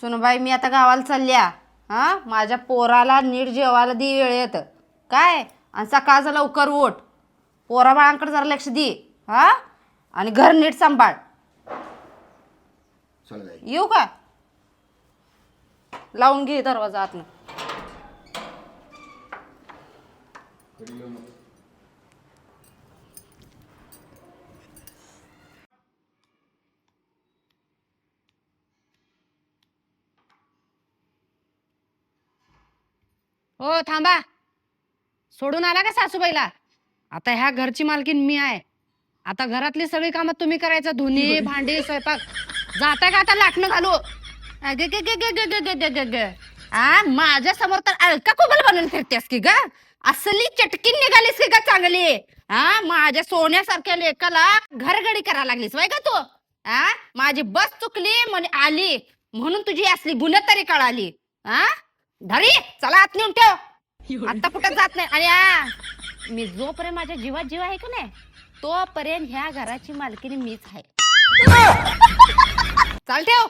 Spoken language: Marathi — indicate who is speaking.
Speaker 1: सुनबाई मी आता गावाला चालल्या. हा? माझ्या पोराला नीट जेवायला दे वेळेत. काय? आणि सकाळचं लवकर उठ. पोरा बाळांकडे जरा लक्ष दे. हा? आणि घर नीट सांभाळ.
Speaker 2: चल जाई.
Speaker 1: येऊ का? लावून घे दरवाजा आतनं.
Speaker 3: हो थांबा. सोडून आला का सासूबाईला? आता ह्या घरची मालकीन मी आहे. आता घरातली सगळी कामं तुम्ही करायचं. धुनी भांडी स्वयंपाक. जाता का आता लाटणं घालू? अगे गे गे गे गे गे गे गे गे गे. आ माझ्यासमोर तर अलका कोबल बनवून फिरतेस की ग? असली चटकीन निघालीस की ग चांगली? हा माझ्या सोन्यासारख्या लेकाला घरगडी करायला लागलीस वय का तू. हा माझी बस चुकली म्हणे आली. म्हणून तुझी असली गुन्हेगारी कळाली. हा धरी चला आत नेऊन ठेव. आता कुठं जात नाही. आणि आ, मी जोपर्यंत माझ्या जीवात जीव आहे का नाही तोपर्यंत ह्या घराची मालकीनी मीच आहे. चाल ठेव.